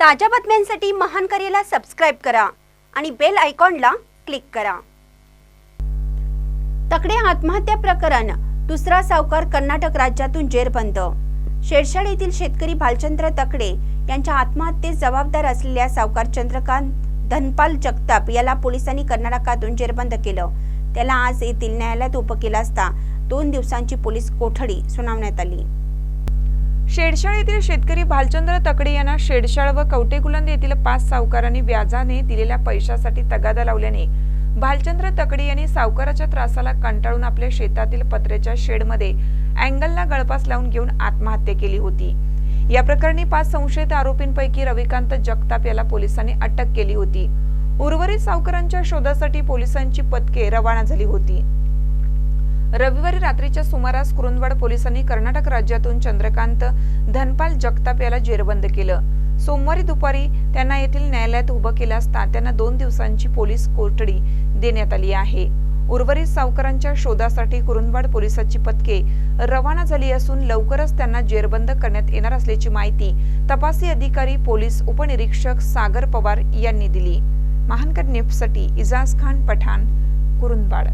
ताज्या बातम्यांसाठी महान करेला सबस्क्राईब करा आणि बेल आयकॉनला क्लिक करा. तकडे आत्महत्या प्रकरण दुसरा सावकार कर्नाटक राज्यातून जेरबंद. शेरशाड येथील शेतकरी भालचंद्र तकडे यांच्या आत्महत्येस जबाबदार असलेल्या सावकार चंद्रकांत धनपाल जगताप याला पोलिसांनी कर्नाटकातून जेरबंद केलं. त्याला आज येथील न्यायालयात उभं केलं असता दोन दिवसांची पोलीस कोठडी सुनावण्यात आली. शेडशाळ येथील शेतकरी भालचंद्र तकडे यांना शेडशाळ व कवटेकुलंद येथील पाच सावकारांनी व्याजाने दिलेल्या पैशासाठी तगादा लावल्याने भालचंद्र तकडे यांनी सावकाराच्या त्रासाला कंटाळून आपल्या शेतातील पत्र्याच्या शेडमध्ये अँगलला गळपास लावून घेऊन आत्महत्या केली होती. या प्रकरणी पाच संशयित आरोपींपैकी रविकांत जगताप याला पोलिसांनी अटक केली होती. उर्वरित सावकारांच्या शोधासाठी पोलिसांची पथके रवाना झाली होती. रविवारी रात्रीच्या सुमारास कुरुंदवाड पोलिसांनी कर्नाटक राज्यातून चंद्रकांत धनपाल जगताप याला जेरबंद केलं. सोमवारी दुपारी त्यांना येथील न्यायालयात उभं केलं असता त्यांना दोन दिवसांची पोलीस कोठडी देण्यात आली आहे. उर्वरित सावकारांच्या शोधासाठी कुरुंदवाड पोलिसाची पथके रवाना झाली असून लवकरच त्यांना जेरबंद करण्यात येणार असल्याची माहिती तपासी अधिकारी पोलीस उपनिरीक्षक सागर पवार यांनी दिली. महानकर नेफसाठी इजाज खान पठाण कुरुंदवाड.